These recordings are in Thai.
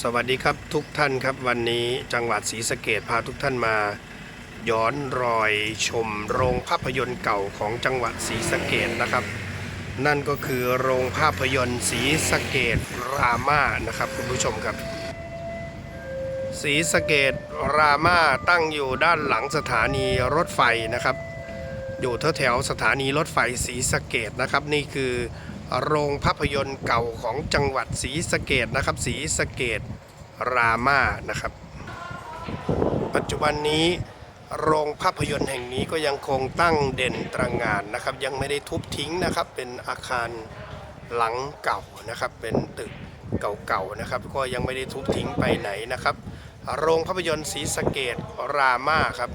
สวัสดีครับทุกท่านครับวันนี้จังหวัดศรีสะเกดพาทุกท่านมา ย้อนรอยชมโรงภาพยนตร์เก่าของจังหวัดศรีสะเกดนะครับ นั่นก็คือโรงภาพยนตร์ศรีสะเกดรามานะครับคุณผู้ชมครับศรีสะเกดรามาตั้งอยู่ด้านหลังสถานีรถไฟนะครับ อยู่แถวๆสถานีรถไฟศรีสะเกดนะครับ นี่คือ โรงภาพยนตร์เก่าของจังหวัดศรีสะเกดนะครับศรีสะเกดรามานะครับ ปัจจุบันนี้โรงภาพยนตร์แห่งนี้ก็ยังคงตั้งเด่นตระงานนะครับ ยังไม่ได้ทุบทิ้งนะครับ เป็นอาคารหลังเก่านะครับ เป็นตึกเก่าๆนะครับ ก็ยังไม่ได้ทุบทิ้งไปไหนนะครับ โรงภาพยนตร์ศรีสะเกดรามาครับ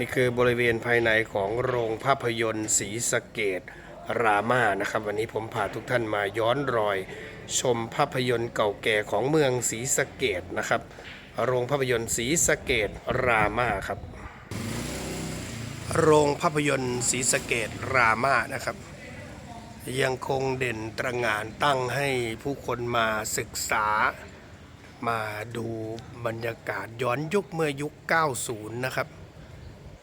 นี่คือบริเวณภายในของโรงภาพยนตร์ศรีสะเกดรามานะครับ วันนี้ผมพาทุกท่านมาย้อนรอย ชมภาพยนตร์เก่าแก่ของเมืองศรีสะเกดนะครับ โรงภาพยนตร์ศรีสะเกดรามาครับ โรงภาพยนตร์ศรีสะเกดรามานะครับ ยังคงเด่นตระงานตั้งให้ผู้คนมาศึกษามาดูบรรยากาศย้อนยุคเมื่อยุค 90 นะครับ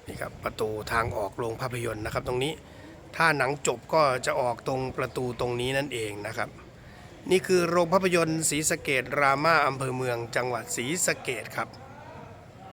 นี่ครับประตูทางออกโรงภาพยนตร์นะครับ ตรงนี้ถ้าหนังจบก็จะออกตรงประตูตรงนี้นั่นเองนะครับ นี่คือโรงภาพยนตร์ศรีสะเกดรามาอำเภอเมืองจังหวัดศรีสะเกดครับ